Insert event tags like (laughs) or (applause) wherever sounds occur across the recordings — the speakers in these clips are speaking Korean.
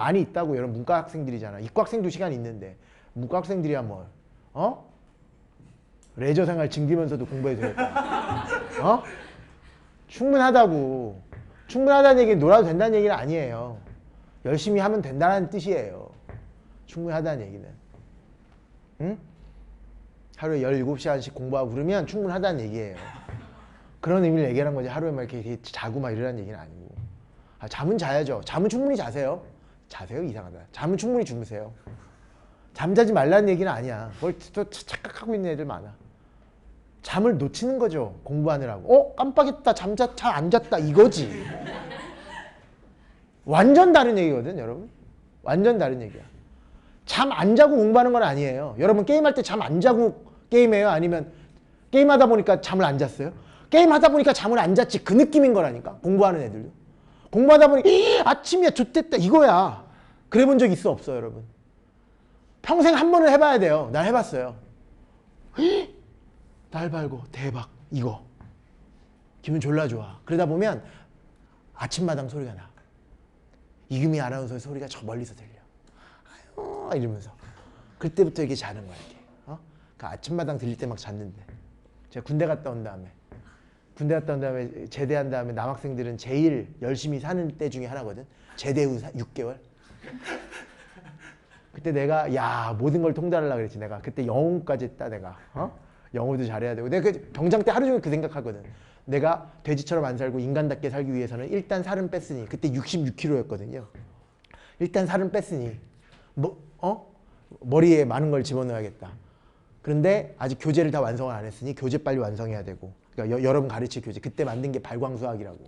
많이 있다고 여러분 문과 학생들이잖아. 이과 학생도 시간 있는데 문과 학생들이야 뭘? 어? 레저 생활 즐기면서도 공부해도 되겠다. 어? 충분하다고. 충분하다는 얘기는 놀아도 된다는 얘기는 아니에요. 열심히 하면 된다는 뜻이에요. 충분하다는 얘기는. 응? 하루에 17시간씩 공부하고 그러면 충분하다는 얘기예요. 그런 의미를 얘기하는 거지. 하루에 막 이렇게 자고 막 이러라는 얘기는 아니고. 아, 잠은 자야죠. 잠은 충분히 자세요. 자세요 이상하다. 잠은 충분히 주무세요. 잠자지 말라는 얘기는 아니야. 그걸 또 착각하고 있는 애들 많아. 잠을 놓치는 거죠. 공부하느라고. 어? 깜빡했다. 잠자 잘 안 잤다. 이거지. 완전 다른 얘기거든, 여러분. 완전 다른 얘기야. 잠 안 자고 공부하는 건 아니에요. 여러분 게임할 때 잠 안 자고 게임해요? 아니면 게임하다 보니까 잠을 안 잤어요? 게임하다 보니까 잠을 안 잤지 그 느낌인 거라니까 공부하는 애들도 공부하다 보니 이 아침이야 좋댔다. 이거야. 그래 본 적 있어 없어 여러분? 평생 한 번은 해봐야 돼요. 난 해봤어요 헉, 날 밝고 대박 이거. 기분 졸라 좋아. 그러다 보면 아침마당 소리가 나. 이금희 아나운서의 소리가 저 멀리서 들려. 아유 이러면서. 그때부터 이게 자는 거야 이게. 어? 그 아침마당 들릴 때 막 잤는데. 제가 군대 갔다 온 다음에 군대 갔다 온 다음에 제대한 다음에 남학생들은 제일 열심히 사는 때 중에 하나거든. 제대 후 6개월. 그때 내가 야 모든 걸 통달하려고 그랬지 내가. 그때 영어까지 했다 내가. 어? 영어도 잘해야 되고. 내가 그 병장 때 하루 종일 그 생각하거든. 내가 돼지처럼 안 살고 인간답게 살기 위해서는 일단 살은 뺐으니 그때 66kg였거든요. 일단 살은 뺐으니 뭐 어? 머리에 많은 걸 집어넣어야겠다. 그런데 아직 교재를 다 완성을 안 했으니 교재 빨리 완성해야 되고 그러니까 여, 여러분 가르칠 교재 그때 만든 게 발광수학이라고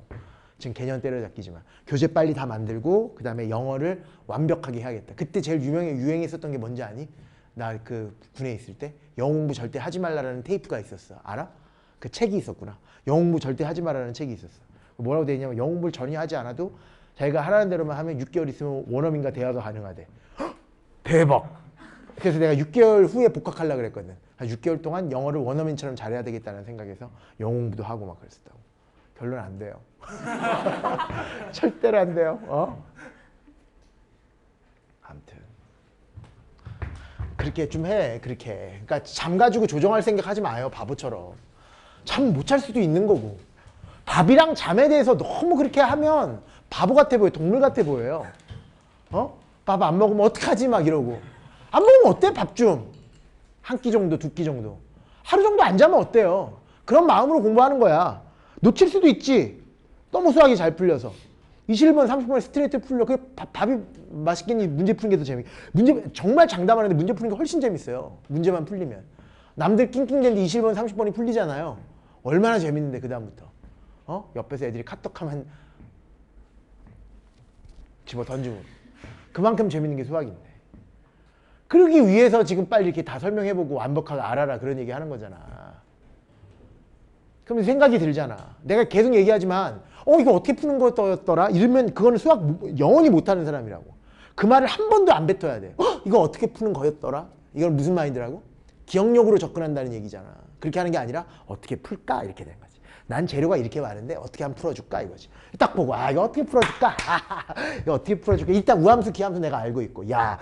지금 개념 때려잡기지만 교재 빨리 다 만들고 그 다음에 영어를 완벽하게 해야겠다 그때 제일 유명해 유행했었던 게 뭔지 아니? 나 그 군에 있을 때 영어 공부 절대 하지 말라라는 테이프가 있었어 알아? 그 책이 있었구나 영어 공부 절대 하지 말라는 책이 있었어 뭐라고 돼 있냐면 영어 공부를 전혀 하지 않아도 자기가 하라는 대로만 하면 6개월 있으면 원어민과 대화가 가능하대 헉! (gasps) 대박 그래서 내가 6개월 후에 복학하려고 그랬거든. 한 6개월 동안 영어를 원어민처럼 잘해야 되겠다는 생각에서 영어 공부도 하고 막 그랬었다고. 결론 안 돼요. (laughs) 절대로 안 돼요. 어? 아무튼 그렇게 좀 해. 그렇게. 그러니까 잠 가지고 조정할 생각 하지 마요. 바보처럼. 잠 못 잘 수도 있는 거고. 밥이랑 잠에 대해서 너무 그렇게 하면 바보 같아 보여. 동물 같아 보여요. 어? 밥 안 먹으면 어떡하지? 막 이러고. 안 먹으면 어때? 밥 좀. 한 끼 정도, 두 끼 정도. 하루 정도 안 자면 어때요? 그런 마음으로 공부하는 거야. 놓칠 수도 있지. 너무 수학이 잘 풀려서. 21번, 30번에 스트레이트 풀려. 그 밥, 밥이 맛있겠니? 문제 푸는 게 더 재미. 문제 정말 장담하는데 문제 푸는 게 훨씬 재밌어요. 문제만 풀리면. 남들 낑낑대는데 21번, 30번이 풀리잖아요. 얼마나 재밌는데 그 다음부터. 어? 옆에서 애들이 카톡하면 집어 던지고. 그만큼 재밌는 게 수학인데. 그러기 위해서 지금 빨리 이렇게 다 설명해보고 완벽하게 알아라 그런 얘기 하는 거잖아. 그러면 생각이 들잖아. 내가 계속 얘기하지만, 어, 이거 어떻게 푸는 거였더라? 이러면 그거는 수학 못- 영원히 못하는 사람이라고. 그 말을 한 번도 안 뱉어야 돼. 어, 이거 어떻게 푸는 거였더라? 이건 무슨 마인드라고? 기억력으로 접근한다는 얘기잖아. 그렇게 하는 게 아니라 어떻게 풀까? 이렇게 된 거지. 난 재료가 이렇게 많은데 어떻게 하면 풀어줄까? 이거지. 딱 보고, 아, 이거 어떻게 풀어줄까? (laughs) 이거 어떻게 풀어줄까? 일단 우함수, 기함수 내가 알고 있고, 야,